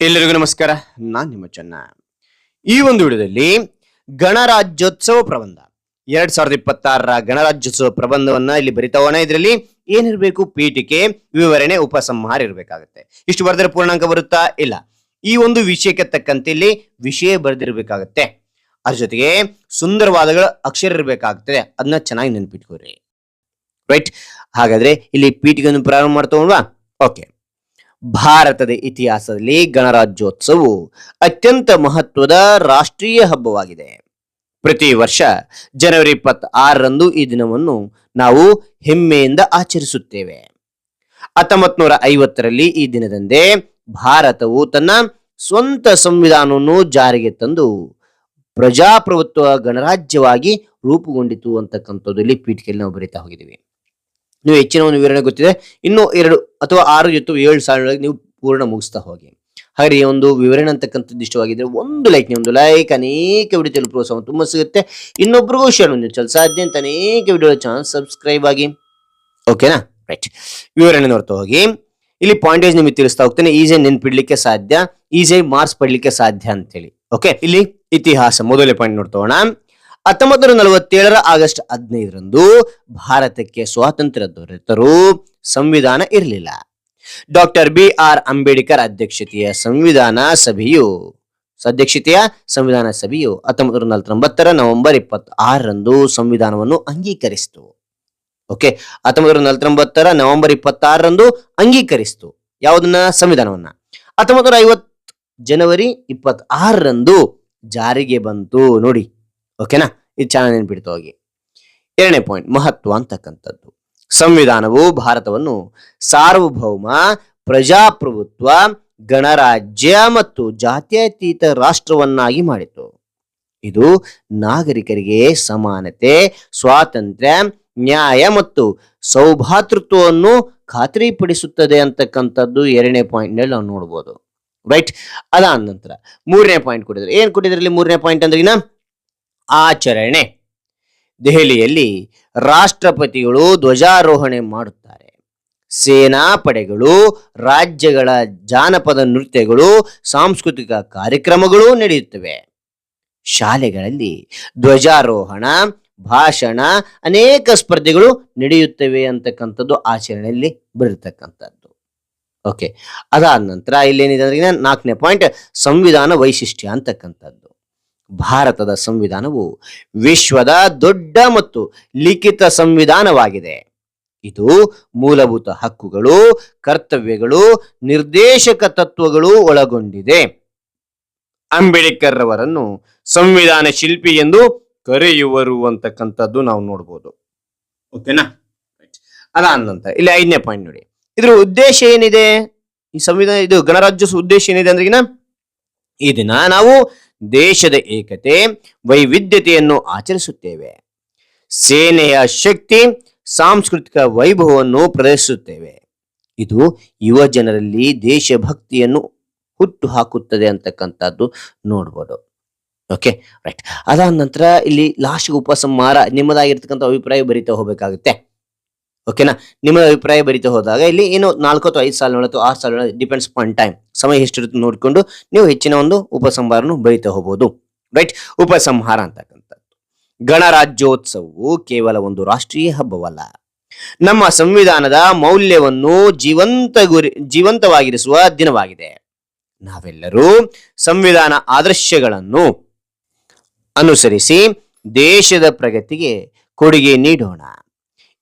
ಎಲ್ಲರಿಗೂ ನಮಸ್ಕಾರ. ನಾನ್ ನಿಮ್ಮ ಚೆನ್ನ. ಈ ಒಂದು ವಿಡಿಯೋದಲ್ಲಿ ಗಣರಾಜ್ಯೋತ್ಸವ ಪ್ರಬಂಧ. ಎರಡ್ ಸಾವಿರದ ಇಪ್ಪತ್ತಾರರ ಗಣರಾಜ್ಯೋತ್ಸವ ಪ್ರಬಂಧವನ್ನ ಇಲ್ಲಿ ಬರಿತಾವಣ ಇದರಲ್ಲಿ ಏನಿರಬೇಕು? ಪೀಠಿಕೆ, ವಿವರಣೆ, ಉಪಸಂಹಾರ ಇರಬೇಕಾಗುತ್ತೆ. ಇಷ್ಟು ಬರೆದ್ರೆ ಪೂರ್ಣಾಂಕ ಬರುತ್ತಾ? ಇಲ್ಲ. ಈ ಒಂದು ವಿಷಯಕ್ಕೆ ತಕ್ಕಂತೆ ಇಲ್ಲಿ ವಿಷಯ ಬರೆದಿರಬೇಕಾಗತ್ತೆ. ಅದ್ರ ಜೊತೆಗೆ ಸುಂದರವಾದಗಳ ಅಕ್ಷರ ಇರಬೇಕಾಗ್ತದೆ ಅದನ್ನ ಚೆನ್ನಾಗಿ ನೆನ್ಪಿಟ್ಕೋರಿ ರೈಟ್ ಹಾಗಾದ್ರೆ ಇಲ್ಲಿ ಪೀಠಿಕೆಯನ್ನು ಪ್ರಾರಂಭ ಮಾಡ್ತಾ ಓಕೆ ಭಾರತದ ಇತಿಹಾಸದಲ್ಲಿ ಗಣರಾಜ್ಯೋತ್ಸವವು ಅತ್ಯಂತ ಮಹತ್ವದ ರಾಷ್ಟ್ರೀಯ ಹಬ್ಬವಾಗಿದೆ. ಪ್ರತಿ ವರ್ಷ ಜನವರಿ ಇಪ್ಪತ್ತಾರರಂದು ಈ ದಿನವನ್ನು ನಾವು ಹೆಮ್ಮೆಯಿಂದ ಆಚರಿಸುತ್ತೇವೆ. ಹತ್ತೊಂಬತ್ ನೂರ ಐವತ್ತರಲ್ಲಿ ಈ ದಿನದಂದೇ ಭಾರತವು ತನ್ನ ಸ್ವಂತ ಸಂವಿಧಾನವನ್ನು ಜಾರಿಗೆ ತಂದು ಪ್ರಜಾಪ್ರಭುತ್ವ ಗಣರಾಜ್ಯವಾಗಿ ರೂಪುಗೊಂಡಿತು ಅಂತಕ್ಕಂಥದ್ದು ಇಲ್ಲಿ ಪೀಠಿಕೆಯಲ್ಲಿ ನಾವು ಬರೀತಾ ಹೋಗಿದ್ದೀವಿ. ನೀವು ಹೆಚ್ಚಿನ ಒಂದು ವಿವರಣೆ ಗೊತ್ತಿದೆ. ಇನ್ನು ಎರಡು ಅಥವಾ ಆರು ಜೊತೆ ಏಳು ಸಾಲುಗಳಿಗೆ ನೀವು ಪೂರ್ಣ ಮುಗಿಸ್ತಾ ಹೋಗಿ. ಹಾಗೆ ಈ ಒಂದು ವಿವರಣೆ ಅಂತಕ್ಕಂಥದ್ದು ಇಷ್ಟವಾಗಿದ್ರೆ ಒಂದು ಲೈಕ್ ನೀವು ಒಂದು ಲೈಕ್ ಅನೇಕ ವಿಡಿಯೋ ತಲುಪುವ ತುಂಬ ಸಿಗುತ್ತೆ. ಇನ್ನೊಬ್ರಿಗೂ ಶೇರ್ ಒಂದು ಚಲ ಸಾಧ್ಯ ಅಂತ ಅನೇಕ ವಿಡಿಯೋ ಚಾನಲ್ ಸಬ್ಸ್ಕ್ರೈಬ್ ಆಗಿ. ಓಕೆನಾ ರೈಟ್ ವಿವರಣೆ ನೋಡ್ತಾ ಹೋಗಿ. ಇಲ್ಲಿ ಪಾಯಿಂಟೇಜ್ ನಿಮಗೆ ತಿಳಿಸ್ತಾ ಹೋಗ್ತೇನೆ. ಈಸಿಯಾಗಿ ನೆನ್ಪಿಡ್ಲಿಕ್ಕೆ ಸಾಧ್ಯ. ಈಸಿಯಾಗಿ ಮಾರ್ಕ್ಸ್ ಪಡ್ಲಿಕ್ಕೆ ಸಾಧ್ಯ ಅಂತೇಳಿ. ಓಕೆ ಇಲ್ಲಿ ಇತಿಹಾಸ ಮೊದಲೇ ಪಾಯಿಂಟ್ ನೋಡ್ತೋಣ ಹತ್ತೊಂಬತ್ತು ನೂರ ನಲವತ್ತೇಳರ ಆಗಸ್ಟ್ ಹದಿನೈದರಂದು ಭಾರತಕ್ಕೆ ಸ್ವಾತಂತ್ರ್ಯ ದೊರೆತರೂ ಸಂವಿಧಾನ ಇರಲಿಲ್ಲ. ಡಾಕ್ಟರ್ ಬಿ ಆರ್ ಅಂಬೇಡ್ಕರ್ ಅಧ್ಯಕ್ಷತೆಯ ಸಂವಿಧಾನ ಸಭೆಯು ಅಧ್ಯಕ್ಷತೆಯ ಸಂವಿಧಾನ ಸಭೆಯು ಹತ್ತೊಂಬತ್ತು ನೂರ ನಲವತ್ತೊಂಬತ್ತರ ನವೆಂಬರ್ ಇಪ್ಪತ್ತಾರರಂದು ಸಂವಿಧಾನವನ್ನು ಅಂಗೀಕರಿಸಿತು. ಓಕೆ ಹತ್ತೊಂಬತ್ತು ನೂರ ನಲವತ್ತೊಂಬತ್ತರ ನವೆಂಬರ್ ಇಪ್ಪತ್ತಾರರಂದು ಅಂಗೀಕರಿಸಿತು. ಯಾವುದನ್ನ? ಸಂವಿಧಾನವನ್ನ. ಹತ್ತೊಂಬತ್ತು ನೂರ ಐವತ್ ಜನವರಿ ಇಪ್ಪತ್ತಾರರಂದು ಜಾರಿಗೆ ಬಂತು ನೋಡಿ. ಓಕೆನಾ? ಇದು ಚೆನ್ನಾಗಿ ನೆನ್ಪಿಡ್ತಾ ಹೋಗಿ. ಎರಡನೇ ಪಾಯಿಂಟ್ ಮಹತ್ವ ಅಂತಕ್ಕಂಥದ್ದು. ಸಂವಿಧಾನವು ಭಾರತವನ್ನು ಸಾರ್ವಭೌಮ, ಪ್ರಜಾಪ್ರಭುತ್ವ, ಗಣರಾಜ್ಯ ಮತ್ತು ಜಾತ್ಯತೀತ ರಾಷ್ಟ್ರವನ್ನಾಗಿ ಮಾಡಿತು. ಇದು ನಾಗರಿಕರಿಗೆ ಸಮಾನತೆ, ಸ್ವಾತಂತ್ರ್ಯ, ನ್ಯಾಯ ಮತ್ತು ಸೌಭಾತೃತ್ವವನ್ನು ಖಾತ್ರಿಪಡಿಸುತ್ತದೆ ಅಂತಕ್ಕಂಥದ್ದು ಎರಡನೇ ಪಾಯಿಂಟ್ನಲ್ಲಿ ನಾವು ನೋಡ್ಬೋದು. ರೈಟ್ ಅದಾದ ನಂತರ ಮೂರನೇ ಪಾಯಿಂಟ್ ಕೊಟ್ಟಿದ್ದಾರೆ. ಏನ್ ಕೊಟ್ಟಿದ್ರಲ್ಲಿ ಮೂರನೇ ಪಾಯಿಂಟ್ ಅಂದ್ರೆ ಆಚರಣೆ. ದೆಹಲಿಯಲ್ಲಿ ರಾಷ್ಟ್ರಪತಿಗಳು ಧ್ವಜಾರೋಹಣೆ ಮಾಡುತ್ತಾರೆ. ಸೇನಾ ಪಡೆಗಳು ರಾಜ್ಯಗಳ ಜಾನಪದ ನೃತ್ಯಗಳು, ಸಾಂಸ್ಕೃತಿಕ ಕಾರ್ಯಕ್ರಮಗಳು ನಡೆಯುತ್ತವೆ. ಶಾಲೆಗಳಲ್ಲಿ ಧ್ವಜಾರೋಹಣ, ಭಾಷಣ ಅನೇಕ ಸ್ಪರ್ಧೆಗಳು ನಡೆಯುತ್ತವೆ ಅಂತಕ್ಕಂಥದ್ದು ಆಚರಣೆಯಲ್ಲಿ ಬರತಕ್ಕಂಥದ್ದು ಓಕೆ ಅದಾದ ನಂತರ ಇಲ್ಲೇನಿದೆ ಅಂದ್ರೆ ನಾಲ್ಕನೇ ಪಾಯಿಂಟ್ ಸಂವಿಧಾನ ವೈಶಿಷ್ಟ್ಯ ಅಂತಕ್ಕಂಥದ್ದು. ಭಾರತದ ಸಂವಿಧಾನವು ವಿಶ್ವದ ದೊಡ್ಡ ಮತ್ತು ಲಿಖಿತ ಸಂವಿಧಾನವಾಗಿದೆ. ಇದು ಮೂಲಭೂತ ಹಕ್ಕುಗಳು, ಕರ್ತವ್ಯಗಳು, ನಿರ್ದೇಶಕ ತತ್ವಗಳು ಒಳಗೊಂಡಿದೆ. ಅಂಬೇಡ್ಕರ್ ರವರನ್ನು ಸಂವಿಧಾನ ಶಿಲ್ಪಿ ಎಂದು ಕರೆಯುವರು ಅಂತಕ್ಕಂಥದ್ದು ನಾವು ನೋಡ್ಬೋದು. ಓಕೆನಾ? ಅದಾದ ಇಲ್ಲಿ ಐದನೇ ಪಾಯಿಂಟ್ ನೋಡಿ. ಇದ್ರ ಉದ್ದೇಶ ಏನಿದೆ? ಈ ಸಂವಿಧಾನ, ಇದು ಗಣರಾಜ್ಯೋತ್ಸವ ಉದ್ದೇಶ ಏನಿದೆ ಅಂದ್ರೆ ಈ ದಿನ ನಾವು ದೇಶದ ಏಕತೆ, ವೈವಿಧ್ಯತೆಯನ್ನು ಆಚರಿಸುತ್ತೇವೆ. ಸೇನೆಯ ಶಕ್ತಿ, ಸಾಂಸ್ಕೃತಿಕ ವೈಭವವನ್ನು ಪ್ರದರ್ಶಿಸುತ್ತೇವೆ. ಇದು ಯುವ ಜನರಲ್ಲಿ ದೇಶಭಕ್ತಿಯನ್ನು ಹುಟ್ಟು ಹಾಕುತ್ತದೆ ಅಂತಕ್ಕಂಥದ್ದು ನೋಡ್ಬೋದು. ಓಕೆ ರೈಟ್ ಅದಾದ ನಂತರ ಇಲ್ಲಿ ಲಾಸ್ಟ್ ಉಪಸಂಹಾರ ನಿಮ್ಮದಾಗಿರ್ತಕ್ಕಂಥ ಅಭಿಪ್ರಾಯ ಬರಿತಾ ಹೋಗ್ಬೇಕಾಗುತ್ತೆ. ಓಕೆನಾ ನಿಮ್ಮ ಅಭಿಪ್ರಾಯ ಬರಿತಾ ಹೋದಾಗ ಇಲ್ಲಿ ಏನು ನಾಲ್ಕು ಅಥವಾ ಐದು ಸಾಲ ಅಥವಾ ಆರು ಸಾಲ ಡಿಪೆಂಡ್ಸ್ ಪಾನ್ ಟೈಮ್ ಸಮಯ ಎಷ್ಟಿರುತ್ತೆ ನೋಡಿಕೊಂಡು ನೀವು ಹೆಚ್ಚಿನ ಒಂದು ಉಪಸಂಹಾರನು ಬರಿತಾ ಹೋಗ್ಬೋದು. ರೈಟ್ ಉಪಸಂಹಾರ ಅಂತಕ್ಕಂಥದ್ದು. ಗಣರಾಜ್ಯೋತ್ಸವವು ಕೇವಲ ಒಂದು ರಾಷ್ಟ್ರೀಯ ಹಬ್ಬವಲ್ಲ. ನಮ್ಮ ಸಂವಿಧಾನದ ಮೌಲ್ಯವನ್ನು ಜೀವಂತ ಗುರಿ, ಜೀವಂತವಾಗಿರಿಸುವ ದಿನವಾಗಿದೆ. ನಾವೆಲ್ಲರೂ ಸಂವಿಧಾನ ಆದರ್ಶಗಳನ್ನು ಅನುಸರಿಸಿ ದೇಶದ ಪ್ರಗತಿಗೆ ಕೊಡುಗೆ ನೀಡೋಣ.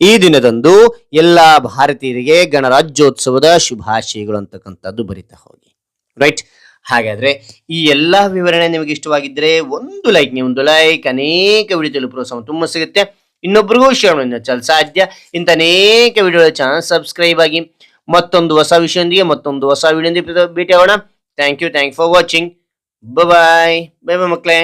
ಈ ದಿನದಂದು ಎಲ್ಲ ಭಾರತೀಯರಿಗೆ ಗಣರಾಜ್ಯೋತ್ಸವದ ಶುಭಾಶಯಗಳು ಅಂತಕ್ಕಂಥದ್ದು ಬರಿತಾ ಹೋಗಿ. ರೈಟ್ ಹಾಗಾದ್ರೆ ಈ ಎಲ್ಲಾ ವಿವರಣೆ ನಿಮಗೆ ಇಷ್ಟವಾಗಿದ್ರೆ ಒಂದು ಲೈಕ್ ನೀವು ಒಂದು ಲೈಕ್ ಅನೇಕ ವಿಡಿಯೋ ತಲುಪುವ ತುಂಬ ಸಿಗುತ್ತೆ. ಇನ್ನೊಬ್ರಿಗೂ ಶೇರ್ ಮಾಡಿ ಚಲ್ ಸಾಧ್ಯ. ಇಂಥ ಅನೇಕ ವಿಡಿಯೋ ಚಾನಲ್ ಸಬ್ಸ್ಕ್ರೈಬ್ ಆಗಿ ಮತ್ತೊಂದು ಹೊಸ ವಿಷಯದೊಂದಿಗೆ, ಮತ್ತೊಂದು ಹೊಸ ವಿಡಿಯೋದೊಂದಿಗೆ ಭೇಟಿ ಆಗೋಣ thank you thank for watching bye bye bye ಮಕ್ಕಳೇ.